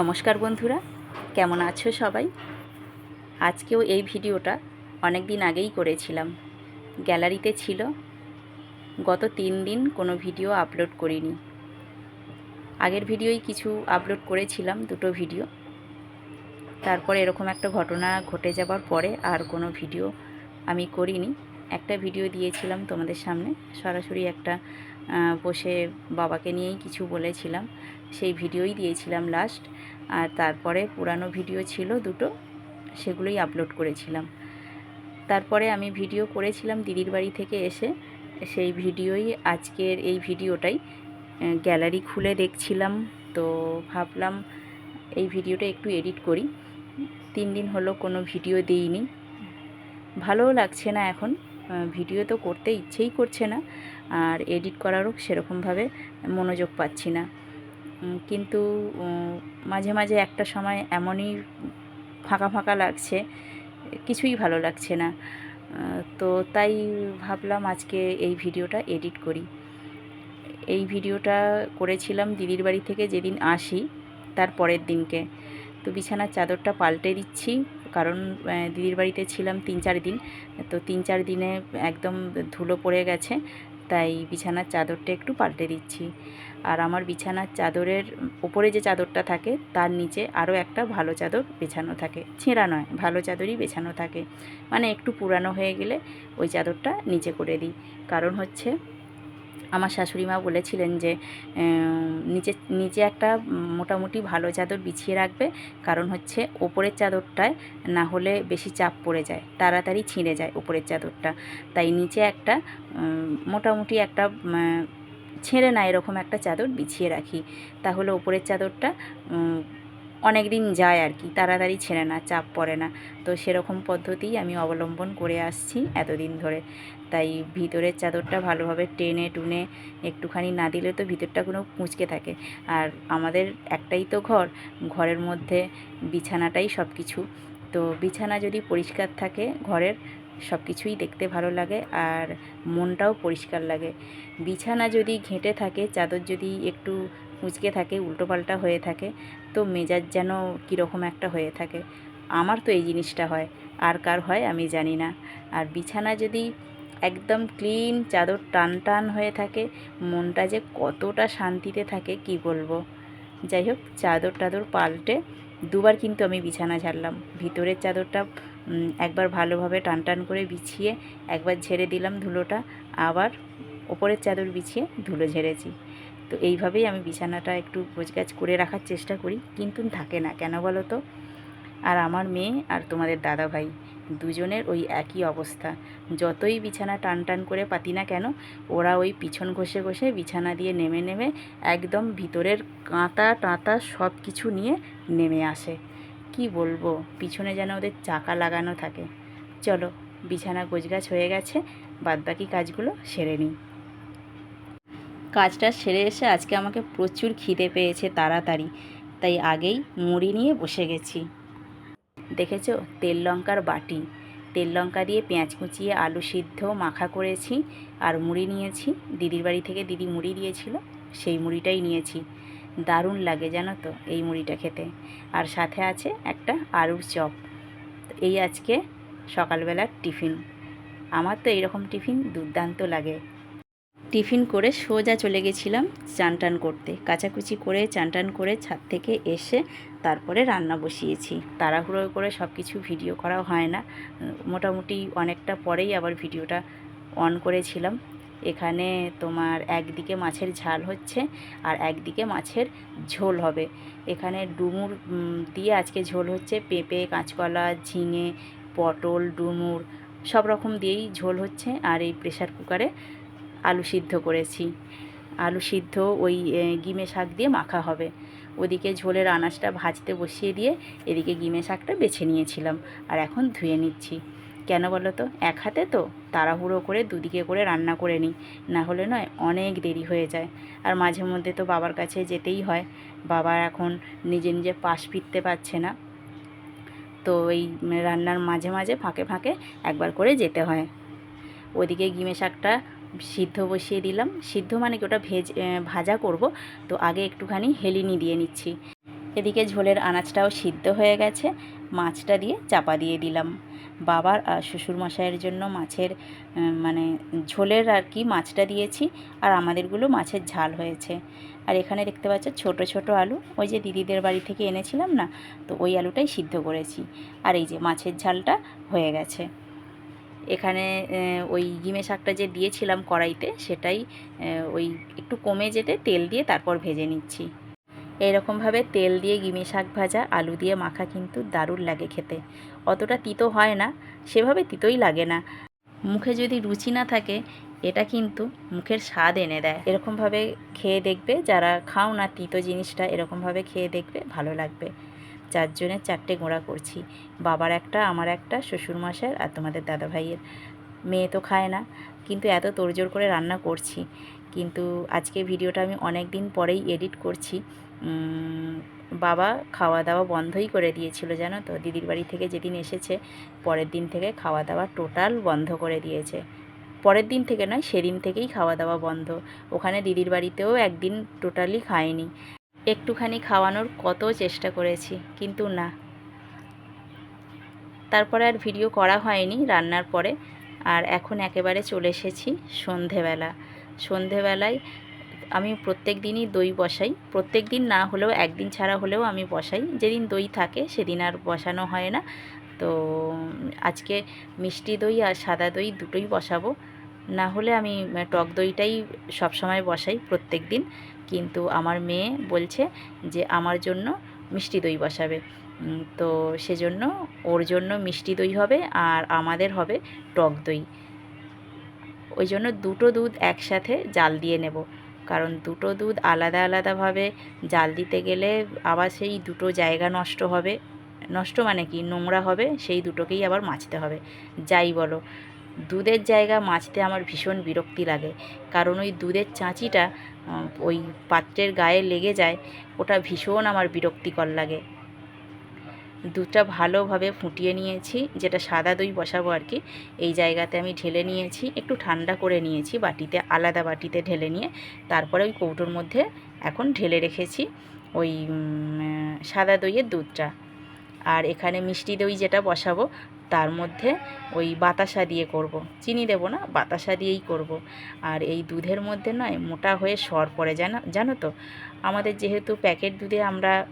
নমস্কার বন্ধুরা, কেমন আছো সবাই? আজকেও এই ভিডিওটা অনেক দিন আগেই করেছিলাম। গ্যালারিতে ছিল, গত তিন দিন কোনো ভিডিও আপলোড করিনি। আগের ভিডিওই কিছু আপলোড করেছিলাম, দুটো ভিডিও। তারপরে এরকম একটা ঘটনা ঘটে যাবার পরে আর কোনো ভিডিও আমি করিনি। একটা ভিডিও দিয়েছিলাম তোমাদের সামনে। সরাসরি একটা বসে বাবাকে নিয়েই কিছু বলেছিলাম। সেই ভিডিওই দিয়েছিলাম লাস্ট আর তারপরে পুরানো ভিডিও ছিল দুটো, সেগুলোই আপলোড করেছিলাম। তারপরে আমি ভিডিও করেছিলাম দিদির বাড়ি থেকে এসে, সেই ভিডিওই আজকের এই ভিডিওটাই। গ্যালারি খুলে দেখছিলাম, তো ভাবলাম এই ভিডিওটা একটু এডিট করি। তিন দিন হলো কোনো ভিডিও দিইনি। ভালোও লাগছে না এখন। ভিডিও তো করতে ইচ্ছেই করছে না, আর এডিট করারও সেরকমভাবে মনোযোগ পাচ্ছি না। কিন্তু মাঝে মাঝে একটা সময় এমনই ফাঁকা ফাঁকা লাগছে, কিছুই ভালো লাগছে না। তো তাই ভাবলাম আজকে এই ভিডিওটা এডিট করি। এই ভিডিওটা করেছিলাম দিদির বাড়ি থেকে যেদিন আসি, তার পরের দিনকে। তো বিছানার চাদরটা পাল্টে দিচ্ছি কারণ দিদির বাড়িতে ছিলাম তিন চার দিন। তো তিন চার দিনে একদম ধুলো পড়ে গেছে, তাই বিছানার চাদরটা একটু পাল্টে দিচ্ছি। আর আমার বিছানার চাদরের ওপরে যে চাদরটা থাকে, তার নিচে আরও একটা ভালো চাদর বেছানো থাকে। ছেঁড়া নয়, ভালো চাদরই বেছানো থাকে। মানে একটু পুরানো হয়ে গেলে ওই চাদরটা নিচে করে দিই। কারণ হচ্ছে আমার শাশুড়ি মা বলেছিলেন যে নিচে নিচে একটা মোটামুটি ভালো চাদর বিছিয়ে রাখবে। কারণ হচ্ছে ওপরের চাদরটায় না হলে বেশি চাপ পড়ে যায়, তাড়াতাড়ি ছিঁড়ে যায় ওপরের চাদরটা। তাই নিচে একটা মোটামুটি একটা ছেঁড়ে না এরকম একটা চাদর বিছিয়ে রাখি। তাহলে ওপরের চাদরটা অনেক দিন যায় আর কি, তাড়াতাড়ি ছেঁড়ে না, চাপ পড়ে না। তো সেরকম পদ্ধতিই আমি অবলম্বন করে আসছি এতদিন ধরে। তাই ভিতরের চাদরটা ভালোভাবে টেনে টুনে একটুখানি না দিলে তো ভিতরটা কোনো মুচকে থাকে। আর আমাদের একটাই তো ঘর, ঘরের মধ্যে বিছানাটাই সব কিছু তো বিছানা যদি পরিষ্কার থাকে ঘরের সব কিছুই দেখতে ভালো লাগে আর মনটাও পরিষ্কার লাগে। বিছানা যদি ঘেঁটে থাকে, চাদর যদি একটু মুচকে থাকে, উল্টোপাল্টা হয়ে থাকে, তো মেজাজ যেন কীরকম একটা হয়ে থাকে। আমার তো এই জিনিসটা হয়, আর কার হয় আমি জানি না। আর বিছানা যদি একদম ক্লিন, চাদর টান টান হয়ে থাকে, মনটা যে কতটা শান্তিতে থাকে, কি বলব? যাই হোক, চাদর টাদর পাল্টে দুবার কিন্তু আমি বিছানা ঝাড়লাম। ভিতরের চাদরটা একবার ভালোভাবে টান টান করে বিছিয়ে, একবার ঝেড়ে দিলাম ধুলোটা, আবার ওপরের চাদর বিছিয়ে ধুলো ঝেড়েছি। তো এইভাবেই আমি বিছানাটা একটু গোছগাছ করে রাখার চেষ্টা করি, কিন্তু থাকে না। কেন বলো তো? আর আমার মেয়ে আর তোমাদের দাদা ভাই দুজনের ওই একই অবস্থা। যতই বিছানা টান টান করে পাতি না কেন, ওরা ওই পিছন ঘষে ঘষে বিছানা দিয়ে নেমে নেমে একদম ভিতরের কাঁটা টাঁতা সব কিছু নিয়ে নেমে আসে। কি বলব? পিছনে যেন ওদের চাকা লাগানো থাকে। চলো, বিছানা গোছগাছ হয়ে গেছে, বাদবাকি কাজগুলো সেরে নিই। কাজটা সেরে এসে আজকে আমাকে প্রচুর খিদে পেয়েছে তাড়াতাড়ি। তাই আগেই মুড়ি নিয়ে বসে গেছি। দেখেছ? তেল লঙ্কার বাটি। তেল লঙ্কা দিয়ে পেঁয়াজ কুচিয়ে আলু সিদ্ধ মাখা করেছি আর মুড়ি নিয়েছি। দিদির বাড়ি থেকে দিদি মুড়ি দিয়েছিল, সেই মুড়িটাই নিয়েছি। দারুণ লাগে জানো তো এই মুড়িটা খেতে। আর সাথে আছে একটা আলুর চপ। এই আজকে সকালবেলার টিফিন। আমার তো এইরকম টিফিন দুর্দান্ত লাগে। টিফিন করে সোজা চলে গেছিলাম চান টান করতে। কাচাকুচি করে চান টান করে ছাদ থেকে এসে তারপরে রান্না বসিয়েছি। তাড়াহুড়ো করে সব কিছু ভিডিও করা হয় না। মোটামুটি অনেকটা পরেই আবার ভিডিওটা অন করেছিলাম। এখানে তোমার একদিকে মাছের ঝাল হচ্ছে আর একদিকে মাছের ঝোল হবে। এখানে ডুমুর দিয়ে আজকে ঝোল হচ্ছে পেঁপে, কাঁচকলা, ঝিঙে, পটল, ডুমুর সব রকম দিয়েই ঝোল হচ্ছে। আর এই প্রেশার কুকারে আলু সিদ্ধ করেছি। আলু সিদ্ধ ওই গিমে শাক দিয়ে মাখা হবে। ওদিকে ঝোলের আনাজটা ভাজতে বসিয়ে দিয়ে এদিকে গিমে শাকটা বেছে নিয়েছিলাম আর এখন ধুয়ে নিচ্ছি। কেন বলো তো? এক হাতে তো তাড়াহুড়ো করে দুদিকে করে রান্না করে নিই। না হলে নয়, অনেক দেরি হয়ে যায়। আর মাঝে মধ্যে তো বাবার কাছে যেতেই হয়। বাবা এখন নিজে নিজে পাশ ফিরতে পারছে না। তো এই রান্নার মাঝে মাঝে ফাঁকে ফাঁকে একবার করে যেতে হয়। ওদিকে গিমে শাকটা সিদ্ধ বসিয়ে দিলাম। সিদ্ধ মানে কি ওটা ভেজ ভাজা করব। তো আগে একটুখানি হেলিনি দিয়ে নিচ্ছি। এদিকে ঝোলের আনাজটাও সিদ্ধ হয়ে গেছে। মাছটা দিয়ে চাপা দিয়ে দিলাম। বাবার আর শ্বশুরমশাইয়ের জন্য মাছের মানে ঝোলের আর কি মাছটা দিয়েছি। আর আমাদেরগুলো মাছের ঝাল হয়েছে। আর এখানে দেখতে পাচ্ছ ছোট ছোট আলু। ওই যে দিদিদের বাড়ি থেকে এনেছিলাম না? তো ওই আলুটাই সিদ্ধ করেছি। আর এই যে মাছের ঝালটা হয়ে গেছে। এখানে ওই গিমে শাকটা যে দিয়েছিলাম কড়াইতে, সেটাই ওই একটু কমে যেতে তেল দিয়ে তারপর ভেজে নিচ্ছি। এইরকমভাবে তেল দিয়ে গিমি শাক ভাজা, আলু দিয়ে মাখা কিন্তু দারুণ লাগে খেতে। অতটা তিতো হয় না, সেভাবে তিতোই লাগে না। মুখে যদি রুচি না থাকে, এটা কিন্তু মুখের স্বাদ এনে দেয়। এরকমভাবে খেয়ে দেখবে, যারা খাও না তিতো জিনিসটা, এরকমভাবে খেয়ে দেখবে, ভালো লাগবে। চারজনের চারটে গোড়া করছি। বাবার একটা, আমার একটা, শ্বশুরমশাইয়ের আর তোমাদের দাদা ভাইয়ের মেয়ে তো খায় না, কিন্তু এত তোড়জোড় করে রান্না করছি। কিন্তু আজকে ভিডিওটা আমি অনেক দিন পরেই এডিট করছি। বাবা খাওয়া দাওয়া বন্ধই করে দিয়েছিল, জানো তো? দিদির বাড়ি থেকে যেদিন এসেছে, পরের দিন থেকে খাওয়া দাওয়া টোটাল বন্ধ করে দিয়েছে। পরের দিন থেকে নয়, সেদিন থেকেই খাওয়া দাওয়া বন্ধ। ওখানে দিদির বাড়িতেও একদিন টোটালি খায়নি। একটুখানি খাওয়ানোর কত চেষ্টা করেছি, কিন্তু না। তারপরে আর ভিডিও করা হয়নি রান্নার পরে, আর এখন একেবারে চলে এসেছি সন্ধেবেলা। সন্ধেবেলায় আমি প্রত্যেক দিনই দই বসাই, প্রত্যেক দিন না হলেও একদিন ছাড়া হলেও আমি বসাই। যেদিন দই থাকে সেদিন আর বসানো হয় না। তো আজকে মিষ্টি দই আর সাদা দই দুটোই বসাবো। না হলে আমি টক দইটাই সবসময় বসাই প্রত্যেক দিন। কিন্তু আমার মেয়ে বলছে যে আমার জন্য মিষ্টি দই বসাবে। তো সেজন্য ওর জন্য মিষ্টি দই হবে আর আমাদের হবে টক দই। ওই জন্য দুটো দুধ একসাথে জাল দিয়ে নেব। কারণ দুটো দুধ আলাদা আলাদাভাবে জাল দিতে গেলে আবার সেই দুটো জায়গা নষ্ট হবে। নষ্ট মানে কি? নোংরা হবে, সেই দুটোকেই আবার মাছতে হবে। যাই বলো। দুধের জায়গা মাছতে আমার ভীষণ বিরক্তি লাগে। কারণ ওই দুধের চাঁচিটা ওই পাত্রের গায়ে লেগে যায়, ওটা ভীষণ আমার বিরক্তিকর লাগে। দুধটা ভালোভাবে ফুটিয়ে নিয়েছি, যেটা সাদা দই বসাবো আর কি, এই জায়গাতে আমি ঢেলে নিয়েছি, একটু ঠান্ডা করে নিয়েছি বাটিতে, আলাদা বাটিতে ঢেলে নিয়ে, তারপরে ওই কৌটোর মধ্যে এখন ঢেলে রেখেছি ওই সাদা দইয়ের দুধটা। আর এখানে মিষ্টি দই যেটা বসাবো তার মধ্যে ওই বাতাসা দিয়ে করব। চিনি দেবো না, বাতাসা দিয়েই করব। আর এই দুধের মধ্যে নয়, মোটা হয়ে সর পড়ে জানো জানো তো? আমাদের যেহেতু প্যাকেট দুধে আমরা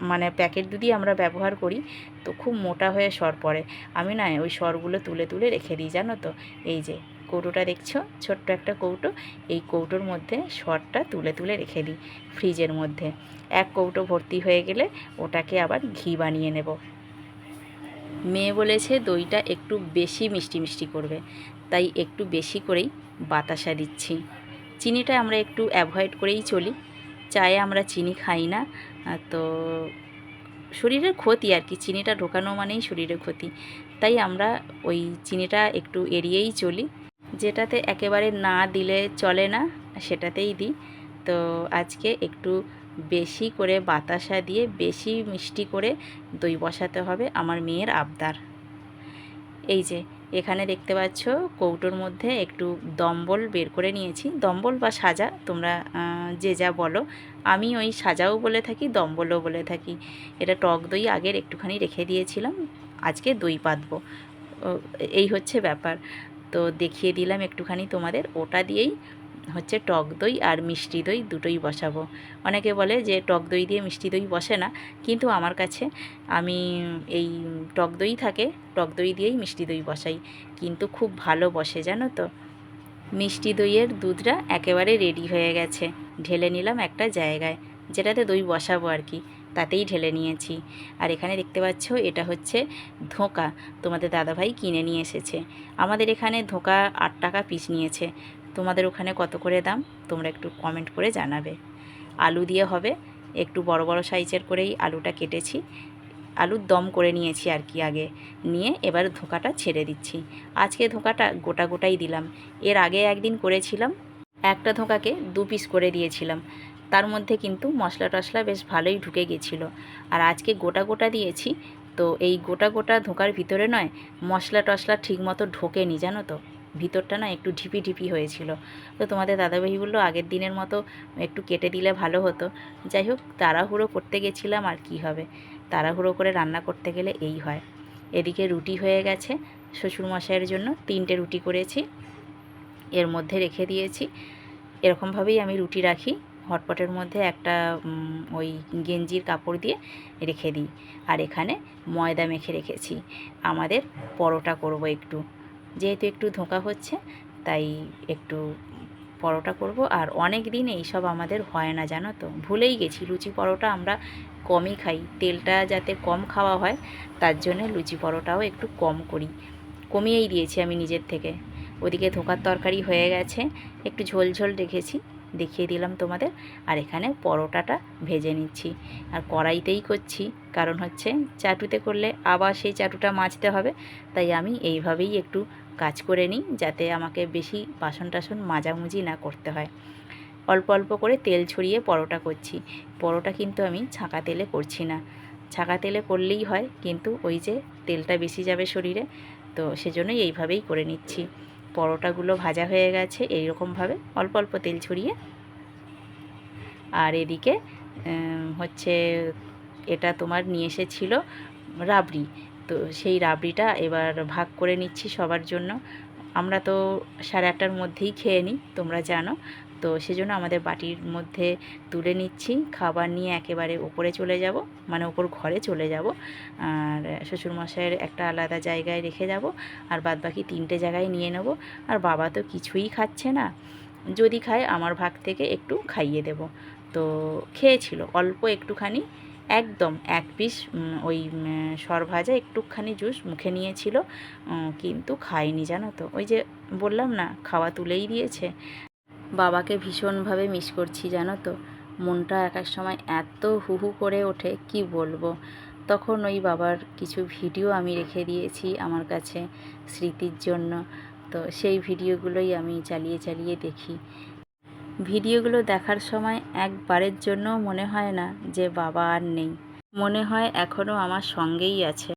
মানে প্যাকেট দুধই আমরা ব্যবহার করি, তো খুব মোটা হয়ে সর পড়ে। আমি না ওই সরগুলো তুলে তুলে রেখে দিই, জানো তো? এই যে, কৌটোটা দেখছ? ছোট্ট একটা কৌটো, এই কৌটোর মধ্যে সরটা তুলে তুলে রেখে দিই ফ্রিজের মধ্যে। এক কৌটো ভর্তি হয়ে গেলে ওটাকে আবার ঘি বানিয়ে নেব। মেয়ে বলেছে দইটা একটু বেশি মিষ্টি মিষ্টি করবে, তাই একটু বেশি করেই বাতাসা দিচ্ছি। চিনিটা আমরা একটু অ্যাভয়েড করেই চলি। চায়ে আমরা চিনি খাই না তো শরীরের ক্ষতি আর কি, চিনিটা ঢোকানো মানেই শরীরের ক্ষতি। তাই আমরা ওই চিনিটা একটু এড়িয়েই চলি। যেটাতে একেবারে না দিলে চলে না, সেটাতেই দিই। তো আজকে একটু বেশি করে বাতাসা দিয়ে বেশি মিষ্টি করে দই বসাতে হবে আমার মেয়ের আবদার। এই যে, এখানে দেখতে পাচ্ছ কৌটোর মধ্যে একটু দম্বল বের করে নিয়েছি। দম্বল বা সাজা তোমরা যে যা বলো। আমি ওই সাজাও বলে থাকি, দম্বলও বলে থাকি। এটা টক দই আগের একটুখানি রেখে দিয়েছিলাম। আজকে দই পাতবো। এই হচ্ছে ব্যাপার। তো দেখিয়ে দিলাম একটুখানি তোমাদের। ওটা দিয়েই হচ্ছে টক দই আর মিষ্টি দই দুটোই বসাবো। অনেকে বলে যে টক দই দিয়ে মিষ্টি দই বসে না, কিন্তু আমার কাছে আমি এই টক দই থাকে, টক দই দিয়েই মিষ্টি দই বসাই। কিন্তু খুব ভালো বসে, জানো তো? মিষ্টি দইয়ের দুধটা একেবারে রেডি হয়ে গেছে। ঢেলে নিলাম একটা জায়গায়, যেটাতে দই বসাবো আর কি, তাতেই ঢেলে নিয়েছি। আর এখানে দেখতে পাচ্ছ, এটা হচ্ছে ধোঁকা, তোমাদের দাদাভাই কিনে নিয়ে এসেছে। আমাদের এখানে ধোঁকা আট টাকা পিস নিয়েছে। তোমাদের ওখানে কত করে দাম? তোমরা একটু কমেন্ট করে জানাবে। আলু দিয়ে হবে, একটু বড় বড় সাইজের করেই আলুটা কেটেছি। আলুর দম করে নিয়েছি আর কি আগে। নিয়ে এবার ধোকাটা ছেড়ে দিচ্ছি। আজকে ধোকাটা গোটা গোটাই দিলাম। এর আগে একদিন করেছিলাম, একটা ধোকাকে দু পিস করে দিয়েছিলাম। তার মধ্যে কিন্তু মশলা টশলা বেশ ভালোই ঢুকে গেছিল। আর আজকে গোটা গোটা দিয়েছি, তো এই গোটা গোটা ধোকার ভিতরে নয়, মশলা টশলা ঠিক মতো ঢোকেনি, জানো তো? ভিতরটা না একটু ঢিপি ঢিপি হয়েছিল। তো তোমাদের দাদাভাই বলল, আগের দিনের মতো একটু কেটে দিলে ভালো হতো। যাই হোক, তাড়াহুড়ো করতে গেছিলাম, আর কি হবে? তাড়াহুড়ো করে রান্না করতে গেলে এই হয়। এদিকে রুটি হয়ে গেছে শ্বশুরমশাইয়ের জন্য, তিনটে রুটি করেছি, এর মধ্যে রেখে দিয়েছি। এরকমভাবেই আমি রুটি রাখি, হটপটের মধ্যে একটা ওই গেঞ্জির কাপড় দিয়ে রেখে দিই। আর এখানে ময়দা মেখে রেখেছি। আমাদের পরোটা করব একটু। যেহেতু একটু ধোঁকা হচ্ছে, তাই একটু পরোটা করব। আর অনেক দিন এইসব আমাদের হয় না, জানো তো? ভুলেই গেছি, লুচি পরোটা আমরা কমই খাই। তেলটা যাতে কম খাওয়া হয়, তার জন্য লুচি পরোটাও একটু কম করি। কমিয়েই দিয়েছি আমি নিজের থেকে। ওদিকে ধোকার তরকারি হয়ে গেছে, একটু ঝোল ঝোল রেখেছি। দেখিয়ে দিলাম তোমাদের। আর এখানে পরোটাটা ভেজে নিচ্ছি। আর কড়াইতেই করছি, কারণ হচ্ছে চাটুতে করলে আবার সেই চাটুটা মাজতে হবে। তাই আমি এইভাবেই একটু কাজ করে নিই, যাতে আমাকে বেশি বাসন টাসন মাজামুজি না করতে হয়। অল্প অল্প করে তেল ছড়িয়ে পরোটা করছি। পরোটা কিন্তু আমি ছাঁকা তেলে করছি না। ছাঁকা তেলে করলেই হয়, কিন্তু ওই যে তেলটা বেশি যাবে শরীরে, তো সেজন্যই এইভাবেই করে নিচ্ছি। পরোটাগুলো ভাজা হয়ে গেছে এইরকমভাবে অল্প অল্প তেল ছড়িয়ে। আর এদিকে হচ্ছে এটা তোমার নিয়ে এসেছিল রাবড়ি। তো সেই রাবড়িটা এবার ভাগ করে নিচ্ছি সবার জন্য। আমরা তো সাড়ে আটটার মধ্যেই খেয়ে নিই, তোমরা জানো। তো সেজন্য আমাদের বাটির মধ্যে তুলে নিচ্ছি। খাবার নিয়ে একেবারে ওপরে চলে যাব মানে ওপর ঘরে চলে যাব। আর শ্বশুরমশাইয়ের একটা আলাদা জায়গায় রেখে যাব, আর বাদ বাকি তিনটে জায়গায় নিয়ে নেব। আর বাবা তো কিছুই খাচ্ছে না। যদি খায়, আমার ভাগ থেকে একটু খাইয়ে দেব। তো খেয়েছিল, অল্প একটুখানি, একদম এক পিস ওই সরভাজা একটুখানি জুস মুখে নিয়েছিল। কিন্তু খায়নি জানো তো। ওই যে বললাম না, খাওয়া তুলেই দিয়েছে। বাবাকে ভীষণভাবে মিস করছি, জানো তো। মনটা এক এক সময় এত হু হু করে ওঠে, কি বলব? তখন ওই বাবার কিছু ভিডিও আমি রেখে দিয়েছি আমার কাছে স্মৃতির জন্য। তো সেই ভিডিওগুলোই আমি চালিয়ে চালিয়ে দেখি। ভিডিওগুলো দেখার সময় একবারের জন্য মনে হয় না যে বাবা আর নেই। মনে হয় এখনও আমার সঙ্গেই আছে।